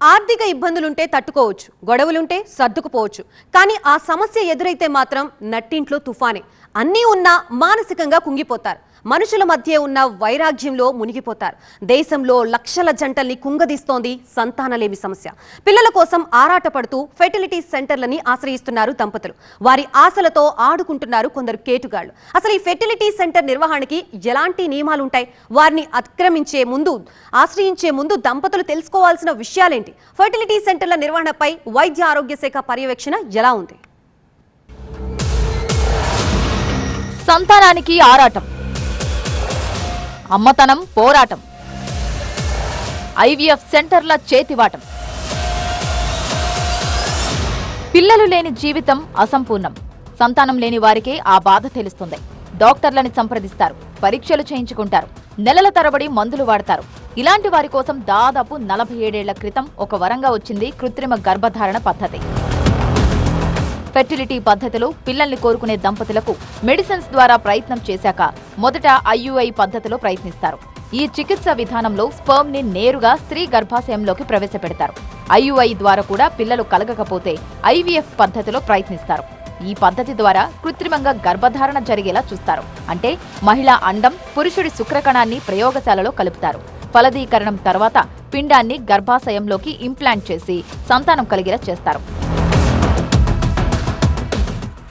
ఆర్థిక ఇబ్బందులుంటే తట్టుకోవచ్చు గొడవలుంటే సర్దుకుపోవచ్చు. కానీ ఆ సమస్య ఎదురైతే మాత్రం నట్టింట్లో తుఫానే. అన్నీ ఉన్నా మానసికంగా కుంగిపోతారు. మనుషుల మధ్య ఉన్న వైరాగ్యంలో మునిగిపోతారు. దేశంలో లక్షల జంటల్ని కుంగదీస్తోంది సంతానలేమి సమస్య. పిల్లల కోసం ఆరాటపడుతూ ఫెర్టిలిటీ సెంటర్లని ఆశ్రయిస్తున్నారు దంపతులు. వారి ఆశలతో ఆడుకుంటున్నారు కొందరు కేటుగాళ్ళు అసలు ఈ ఫెర్టిలిటీ సెంటర్ నిర్వహణకి ఎలాంటి నియమాలు ఉంటాయి వారిని అతిక్రమించే ముందు ఆశ్రయించే ముందు దంపతులు తెలుసుకోవాల్సిన విషయాలేంటి? ఫెర్టిలిటీ సెంటర్ల నిర్వహణపై వైద్య ఆరోగ్య శాఖ పర్యవేక్షణ ఎలా ఉంది? సంతానానికి ఆరాటం. అమ్మతనం పోరాటం. ఐవీఎఫ్ సెంటర్ల చేతివాటం. పిల్లలు లేని జీవితం అసంపూర్ణం. సంతానం లేని వారికే ఆ బాధ తెలుస్తుంది. డాక్టర్లని సంప్రదిస్తారు పరీక్షలు చేయించుకుంటారు నెలల తరబడి మందులు వాడతారు. ఇలాంటి వారి కోసం దాదాపు నలభై ఏడేళ్ళ క్రితం ఒక వరంగా వచ్చింది కృత్రిమ గర్భధారణ పద్ధతి. ఫెర్టిలిటీ పద్ధతిలో పిల్లల్ని కోరుకునే దంపతులకు మెడిసిన్స్ ద్వారా ప్రయత్నం చేశాక మొదట ఐయుఐ పద్ధతిలో ప్రయత్నిస్తారు. ఈ చికిత్స విధానంలో స్పర్మ్ని నేరుగా స్త్రీ గర్భాశయంలోకి ప్రవేశపెడతారు. ఐయుఐ ద్వారా కూడా పిల్లలు కలగకపోతే ఐవీఎఫ్ పద్ధతిలో ప్రయత్నిస్తారు. ఈ పద్ధతి ద్వారా కృత్రిమంగా గర్భధారణ జరిగేలా చూస్తారు. అంటే మహిళా అండం పురుషుడి శుక్రకణాన్ని ప్రయోగశాలలో కలుపుతారు. ఫలదీకరణం తర్వాత పిండాన్ని గర్భాశయంలోకి ఇంప్లాంట్ చేసి సంతానం కలిగేలా చేస్తారు.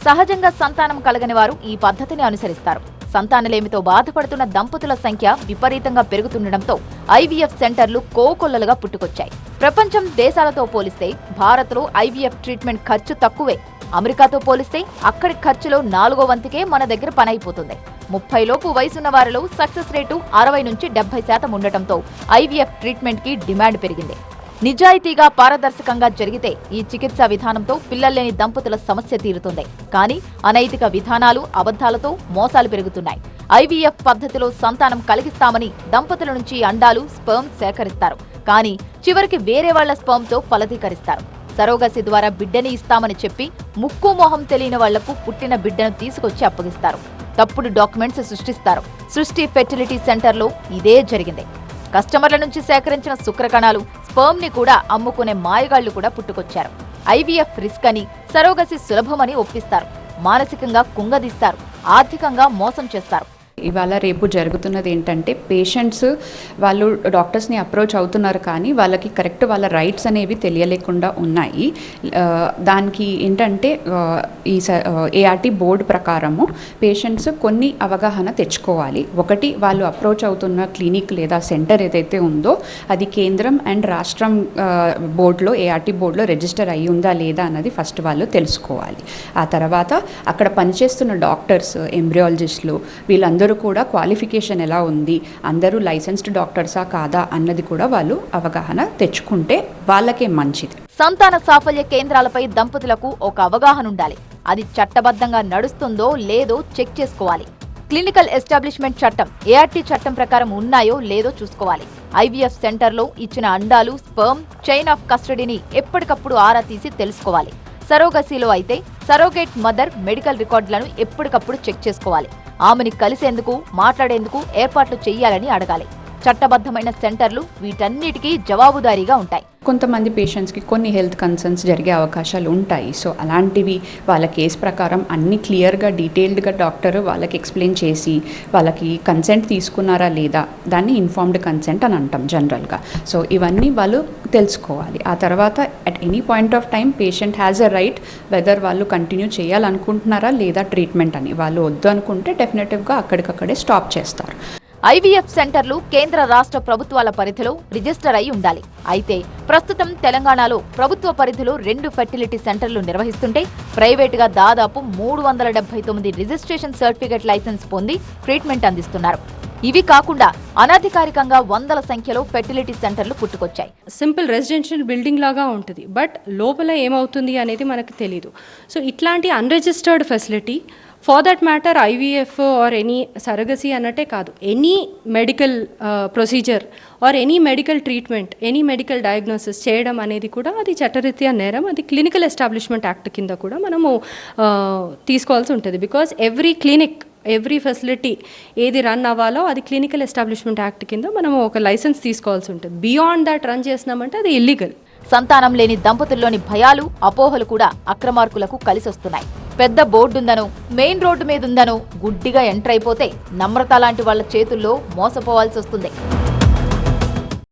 సహజంగా సంతానం కలగని వారు ఈ పద్ధతిని అనుసరిస్తారు. సంతానలేమితో బాధపడుతున్న దంపతుల సంఖ్య విపరీతంగా పెరుగుతుండటంతో ఐవీఎఫ్ సెంటర్లు కోకొల్లలుగా పుట్టుకొచ్చాయి. ప్రపంచం దేశాలతో పోలిస్తే భారత్లో ఐవీఎఫ్ ట్రీట్మెంట్ ఖర్చు తక్కువే. అమెరికాతో పోలిస్తే అక్కడి ఖర్చులో నాలుగో వంతుకే మన దగ్గర పనైపోతుంది ముప్పై లోపు వయసున్న వారిలో సక్సెస్ రేటు అరవై నుంచి డెబ్బై శాతం ఉండటంతో ఐవీఎఫ్ ట్రీట్మెంట్కి డిమాండ్ పెరిగింది. నిజాయితీగా పారదర్శకంగా జరిగితే ఈ చికిత్సా విధానంతో పిల్లల్లేని దంపతుల సమస్య తీరుతుంది. కానీ అనైతిక విధానాలు అబద్ధాలతో మోసాలు పెరుగుతున్నాయి. ఐవీఎఫ్ పద్ధతిలో సంతానం కలిగిస్తామని దంపతుల నుంచి అండాలు స్పర్మ్ సేకరిస్తారు. కానీ చివరికి వేరే వాళ్ళ స్పర్మ్తో ఫలదీకరిస్తారు. సరోగసి ద్వారా బిడ్డని ఇస్తామని చెప్పి ముక్కు మొహం తెలియని వాళ్ళకు పుట్టిన బిడ్డను తీసుకొచ్చి అప్పగిస్తారు. తప్పుడు డాక్యుమెంట్స్ సృష్టిస్తారు. సృష్టి ఫెర్టిలిటీ సెంటర్లో ఇదే జరిగింది. కస్టమర్ల నుంచి సేకరించిన శుక్రకణాలు స్పర్మ్ని కూడా అమ్ముకునే మాయగాళ్ళు కూడా పుట్టుకొచ్చారు. ఐవీఎఫ్ రిస్క్ అని సరోగసి సులభమని ఒప్పిస్తారు. మానసికంగా కుంగదీస్తారు. ఆర్థికంగా మోసం చేస్తారు. ఇవాళ రేపు జరుగుతున్నది ఏంటంటే పేషెంట్స్ వాళ్ళు డాక్టర్స్ని అప్రోచ్ అవుతున్నారు కానీ వాళ్ళకి కరెక్ట్ వాళ్ళ రైట్స్ అనేవి తెలియలేకుండా ఉన్నాయి. దానికి ఏంటంటే ఈ ఏఆర్టీ బోర్డు ప్రకారము పేషెంట్స్ కొన్ని అవగాహన తెచ్చుకోవాలి. ఒకటి వాళ్ళు అప్రోచ్ అవుతున్న క్లినిక్ లేదా సెంటర్ ఏదైతే ఉందో అది కేంద్రం అండ్ రాష్ట్రం బోర్డులో ఏఆర్టీ బోర్డులో రిజిస్టర్ అయ్యి ఉందా లేదా అన్నది ఫస్ట్ వాళ్ళు తెలుసుకోవాలి. ఆ తర్వాత అక్కడ పనిచేస్తున్న డాక్టర్స్ ఎంబ్రియాలజిస్టులు వీళ్ళందరూ అందరూ కూడా క్వాలిఫికేషన్ ఎలా ఉంది? అందరూ లైసెన్స్డ్ డాక్టర్సా కాదా? అన్నది కూడా వాళ్ళు అవగాహన తెచ్చుకుంటే వాళ్ళకే మంచిది. సంతాన సాఫల్య కేంద్రాలపై దంపతులకు ఒక అవగాహన ఉండాలి అది చట్టబద్ధంగా నడుస్తుందో లేదో చెక్ చేసుకోవాలి. క్లినికల్ ఎస్టాబ్లిష్మెంట్ చట్టం ఏఆర్టీ చట్టం ప్రకారం ఉన్నాయో లేదో చూసుకోవాలి. ఐవీఎఫ్ సెంటర్లో ఇచ్చిన అండాలు స్పర్మ్ చైన్ ఆఫ్ కస్టడీని ఎప్పటికప్పుడు ఆరా తీసి తెలుసుకోవాలి. సరోగసీలో అయితే సరోగేట్ మదర్ మెడికల్ రికార్డులను ఎప్పటికప్పుడు చెక్ చేసుకోవాలి. ఆమెని కలిసేందుకు మాట్లాడేందుకు ఏర్పాట్లు చేయాలని అడగాలి. చట్టబద్ధమైన సెంటర్లు వీటన్నిటికీ జవాబుదారీగా ఉంటాయి. కొంతమంది పేషెంట్స్కి కొన్ని హెల్త్ కన్సర్న్స్ జరిగే అవకాశాలు ఉంటాయి. సో అలాంటివి వాళ్ళ కేసు ప్రకారం అన్ని క్లియర్గా డీటెయిల్డ్గా డాక్టర్ వాళ్ళకి ఎక్స్ప్లెయిన్ చేసి వాళ్ళకి కన్సెంట్ తీసుకున్నారా లేదా దాన్ని ఇన్ఫార్మ్డ్ కన్సెంట్ అని అంటాం జనరల్గా సో ఇవన్నీ వాళ్ళు తెలుసుకోవాలి. ఆ తర్వాత at any point of time patient has a right whether వాళ్ళు కంటిన్యూ చేయాలనుకుంటున్నారా లేదా ట్రీట్మెంట్ అని. వాళ్ళు వద్దు అనుకుంటే డెఫినెటివ్గా అక్కడికక్కడే స్టాప్ చేస్తారు. ఐవీఎఫ్ సెంటర్లు కేంద్ర రాష్ట్ర ప్రభుత్వాల పరిధిలో రిజిస్టర్ అయి ఉండాలి. అయితే ప్రస్తుతం తెలంగాణలో ప్రభుత్వ పరిధిలో రెండు ఫెర్టిలిటీ సెంటర్లు నిర్వహిస్తుంటే ప్రైవేటుగా దాదాపు మూడు వందల డెబ్బై తొమ్మిది రిజిస్ట్రేషన్ సర్టిఫికెట్ లైసెన్స్ పొంది ట్రీట్మెంట్ అందిస్తున్నారు. ఇవి కాకుండా అనధికారికంగా వందల సంఖ్యలో ఫెర్టిలిటీ సెంటర్లు పుట్టుకొచ్చాయి. సింపుల్ రెసిడెన్షియల్ బిల్డింగ్ లాగా ఉంటుంది. బట్ లోపల ఏమవుతుంది అనేది మనకు తెలియదు సో ఇట్లాంటి unregistered facility for that matter IVF or any surrogacy అన్నట్టే కాదు. Any medical procedure or any medical treatment any medical diagnosis చేయడం అనేది కూడా అది చట్టరీత్యా నేరం. అది క్లినికల్ ఎస్టాబ్లిష్మెంట్ యాక్ట్ కింద కూడా మనము uh, తీసుకోవాల్సి ఉంటుంది. Because every clinic every facility ఏది రన్ అవ్వాలో అది క్లినికల్ ఎస్టాబ్లిష్మెంట్ యాక్ట్ కింద మనం ఒక లైసెన్స్ తీసుకోవాల్సి ఉంటుంది. బియాండ్ దట్ రన్ చేసినామంటే అది ఇల్లీగల్ సంతానం లేని దంపతుల్లోని భయాలు అపోహలు కూడా అక్రమార్కులకు కలిసొస్తున్నాయి. పెద్ద బోర్డుందనో మెయిన్ రోడ్డు మీదుందనో గుడ్డిగా ఎంటర్ అయిపోతే నమ్రత లాంటి వాళ్ళ చేతుల్లో మోసపోవాల్సి వస్తుంది